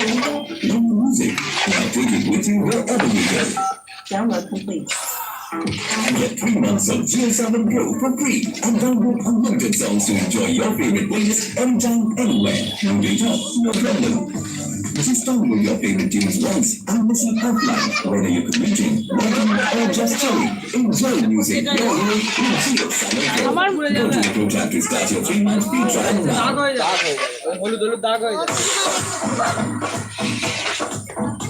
No music. Now take it with you wherever you go. Download complete. And get three months of GSM Go for free. And download unlimited songs to enjoy your favorite playlist anytime, anywhere. No data, no problem. Just download your favorite tunes once and listen offline, whether you're commuting, working, or just chilling. Enjoy music your way with GSM Go. to the program to start your three month free trial now. হয়ে হয়ে হয়ে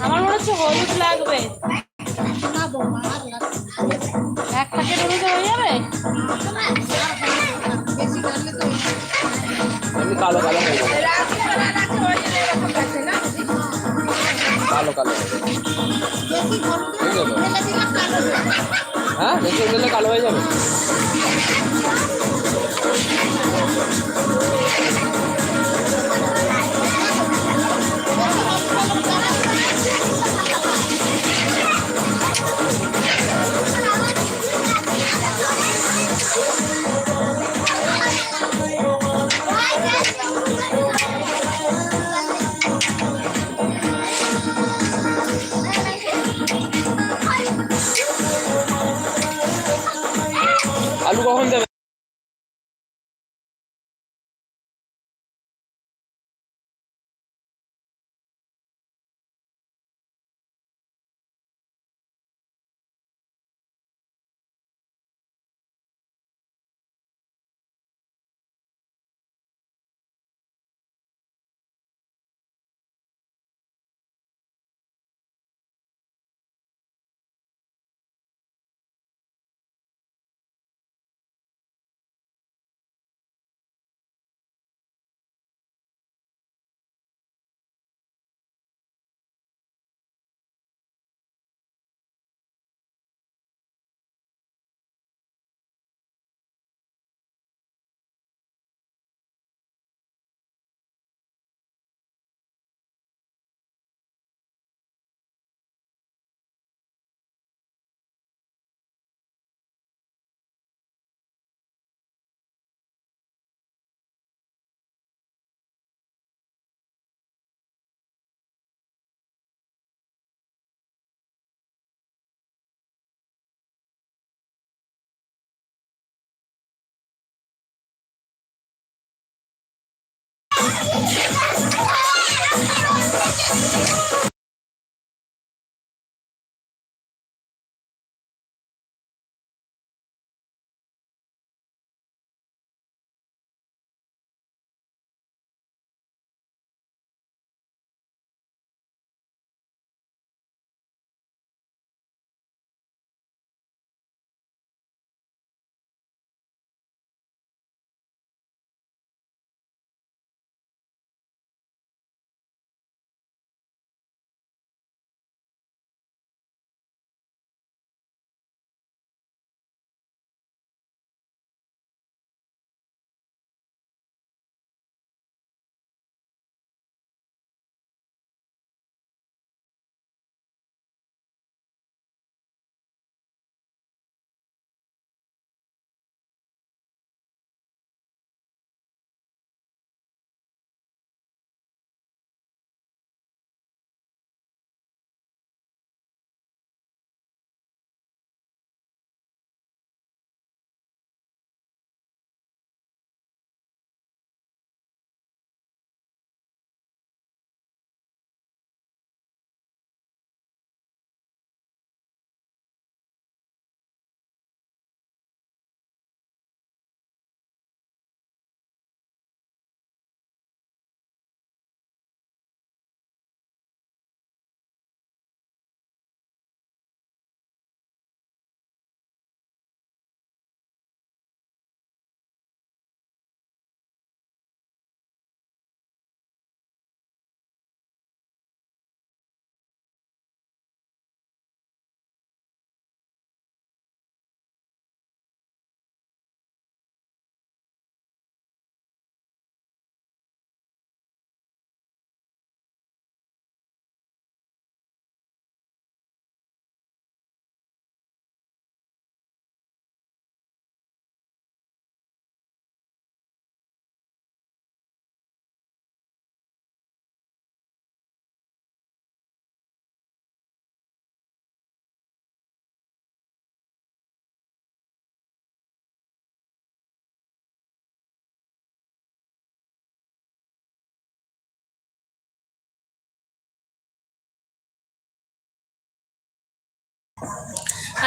আমার মনে হচ্ছে হলুদ লাগবে। এক packet হলুদ হয়ে যাবে কালো কালো হয়ে যাবে কালো হয়ে যাবে। হয়ে কালো হয়ে যাবে। হ্যাঁ বেশি দিলে কালো হয়ে যাবে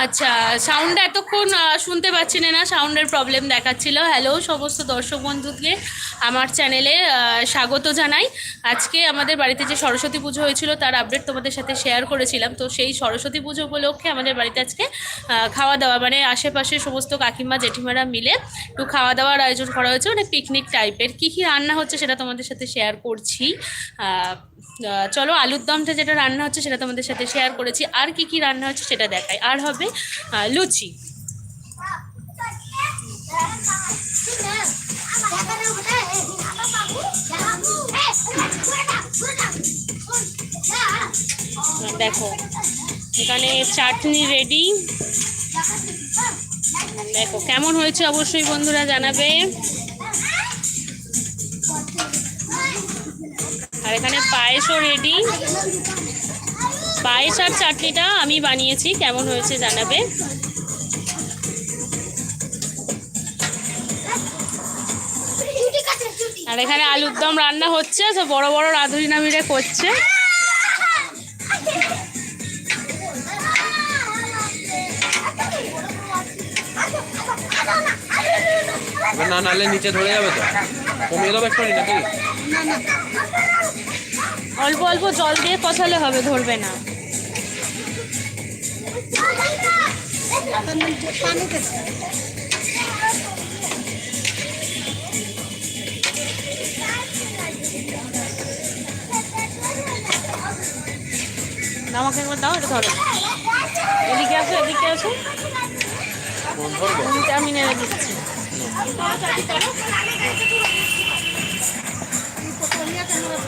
আচ্ছা সাউন্ড এতক্ষণ শুনতে পাচ্ছি না সাউন্ডের প্রবলেম দেখাচ্ছিল। হ্যালো সমস্ত দর্শক বন্ধুকে আমার চ্যানেলে স্বাগত জানাই। আজকে আমাদের বাড়িতে যে সরস্বতী পুজো হয়েছিল, তার আপডেট তোমাদের সাথে শেয়ার করেছিলাম। তো সেই সরস্বতী পুজো উপলক্ষে আমাদের বাড়িতে আজকে খাওয়া দাওয়া মানে আশেপাশে সমস্ত কাকিমা, জেঠিমারা মিলে একটু খাওয়া দাওয়ার আয়োজন করা হয়েছে মানে পিকনিক টাইপের কী কী রান্না হচ্ছে সেটা তোমাদের সাথে শেয়ার করছি। চলো আলুর দমটা যেটা রান্না হচ্ছে সেটা তোমাদের সাথে শেয়ার করেছি। আর কি কি রান্না হচ্ছে সেটা দেখাই। আর হবে লুচি। দেখো, এখানে চাটনি রেডি দেখো, কেমন হয়েছে অবশ্যই বন্ধুরা জানাবে। আর এখানে পায়েসও রেডি পায়েস আর চাটনিটা আমি বানিয়েছি কেমন হয়েছে জানাবে। আর এখানে আলুর দম রান্না হচ্ছে সব বড় বড় রাঁধুনি নামিরে করছে। না নালে নিচে ধরে যাবে তো? কমিয়ে দেবো একটু নাকি? অল্প অল্প জল দিয়ে কষালে হবে, ধরবে না। আমাকে একবার দাও, এটা ধরো। এদিকে আসো এদিকে আসো। কোন ধরবো আমি-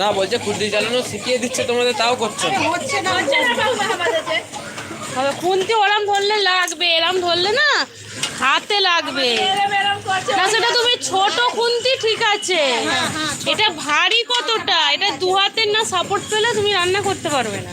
না বলছে খুদ্দি চালানো শিখিয়ে দিচ্ছে তোমাদের তাও করছ না। হবে খুন্তি ওরম ধরলে লাগবে এরম ধরলে না হাতে লাগবে। না সেটা তুমি ছোট খুন্তি ঠিক আছে। এটা ভারী কতটা? এটা দু হাতের না সাপোর্ট পেলে তুমি রান্না করতে পারবে না,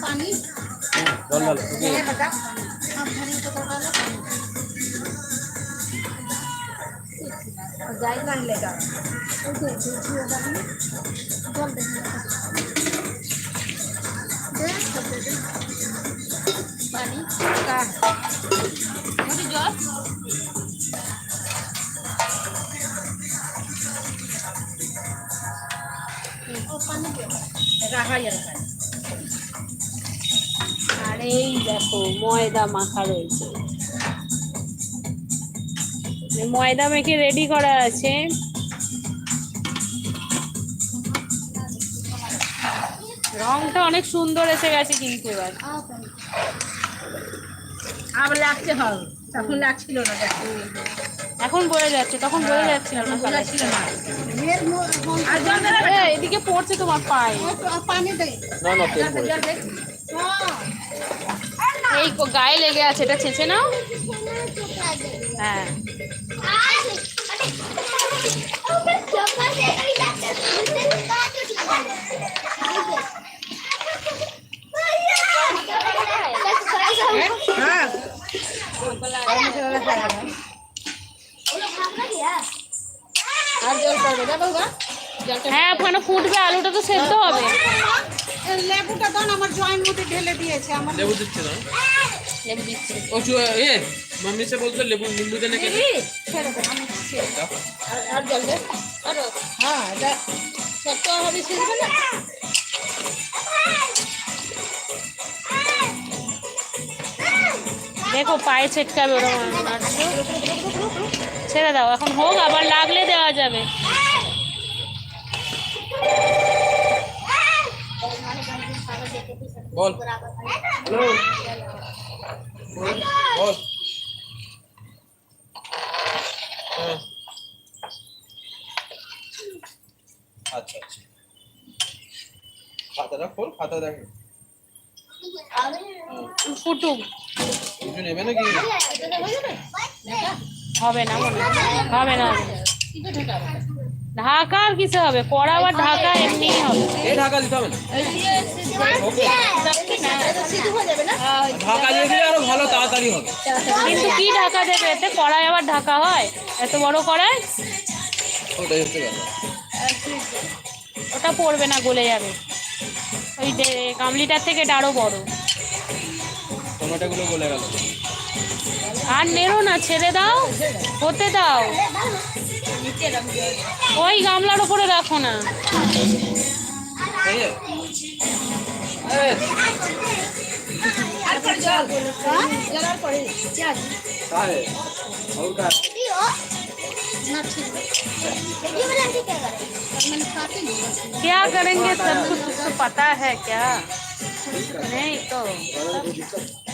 पानी डाल डाल ओके आप धरे तो डाल पानी का मुझे जल और पानी दे रहा यार আর এই দেখো ময়দা মাখা রয়েছে ময়দা মেখে রেডি করা আছে রংটা অনেক সুন্দর এসে গেছে কিন্তু এবার अब লাগছে হবে তখন লাগছিল না দেখো এখন বোঝা যাচ্ছে তখন বোঝা যাচ্ছিল না এদিকে পড়ছে তোমার পায়ে পানি দে না না এই গায়ে লেগে আছে এটা ছেঁচে নাও হ্যাঁ আর জল পড়বে না বাবা জলটা হ্যাঁ ওখানে ফুটবে আলুটা তো সেদ্ধ হবে। লেবুটা দাও আমার জয়ের মধ্যে ঢেলে দিয়েছে আমার। লেবু দিচ্ছে না? লেবু দিচ্ছি। ও এ মাম্মি সে বলতো লেবু নিম্বু দেনে দাও। আর আর জল দে। আরও। হ্যাঁ এটা শক্ত হবে সিজবে না? দেখো পায়ে ছেটকাবে ওরকম নাড়ছো। ছেড়ে দাও এখন হোক আবার লাগলে দেওয়া যাবে। বল। বল। আচ্ছা আচ্ছা। খাতাটা খোল খাতা দেখ। ফুটুক। হবে না। হবে না ঢাকা আর কিছু হবে? কড়া আবার ঢাকা এমনিই হবে। এই ঢাকা দিতে হবে না? ওকে। সিদ্ধ হয়ে যাবে না ঢাকা দিয়ে দিলে আরও ভালো তাড়াতাড়ি হবে। কিন্তু কি ঢাকা দেবে? এতে কড়াই আবার ঢাকা হয়। এত বড় কড়াই ওটাই হচ্ছে ওটা পড়বে না গলে যাবে। ওই গামলিটার থেকে এটা আরও বড়। গলে গেল। আর নেড়ো না, ছেড়ে দাও, হতে দাও। ওই গামলার উপরে রাখো না। क्या करेंगे सब कुछ? पता है क्या? नहीं तो।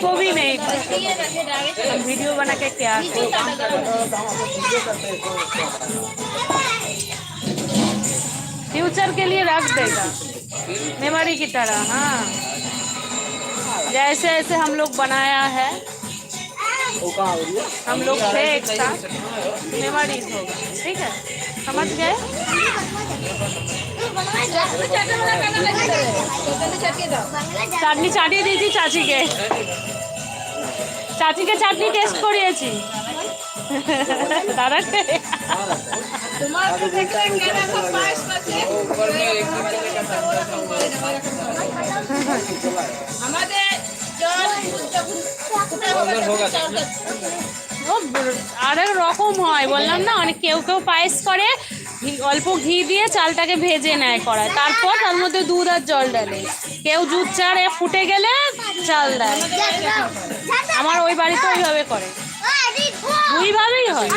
तो भी नहीं हम वीडियो बना के क्या फ्यूचर के लिए रख देगा। मेमोरी की तरह हाँ। जैसे ऐसे हम लोग बनाया है, हम लोग थे एक साथ। मेमोरीज होगा, ठीक है? समझ गए চাটনি চাটিয়ে দিয়েছি চাচিকে চাচিকে চাটনি টেস্ট করিয়েছি দাঁড়াতে ऊपर में एक दूसरे का আমাদের দেখো আরেক রকম হয়। বললাম না, অনেক কেউ কেউ পায়েস করে অল্প ঘি দিয়ে চালটাকে ভেজে নেয় করায় তারপর তার মধ্যে দুধ আর জল ডালে কেউ দুধ চাড়ে ফুটে গেলে চাল দেয়। আমার ওই বাড়িতে ওইভাবে করে। ওইভাবেই হয়।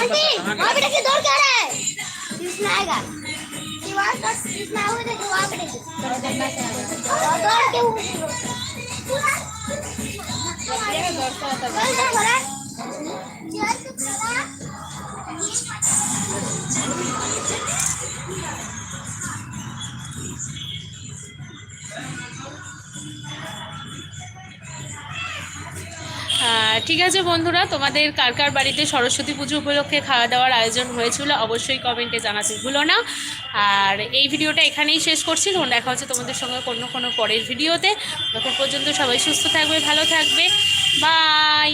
ঠিক আছে বন্ধুরা, তোমাদের কার কার বাড়িতে সরস্বতী পুজো উপলক্ষে খাওয়া দাওয়ার আয়োজন হয়েছিল অবশ্যই কমেন্টে জানাতে ভুলো না। আর এই ভিডিওটা এখানেই শেষ করছি। তখন দেখা হচ্ছে তোমাদের সঙ্গে কোনো কোনো পরের ভিডিওতে। তখন পর্যন্ত সবাই সুস্থ থাকবে, ভালো থাকবে। বাই!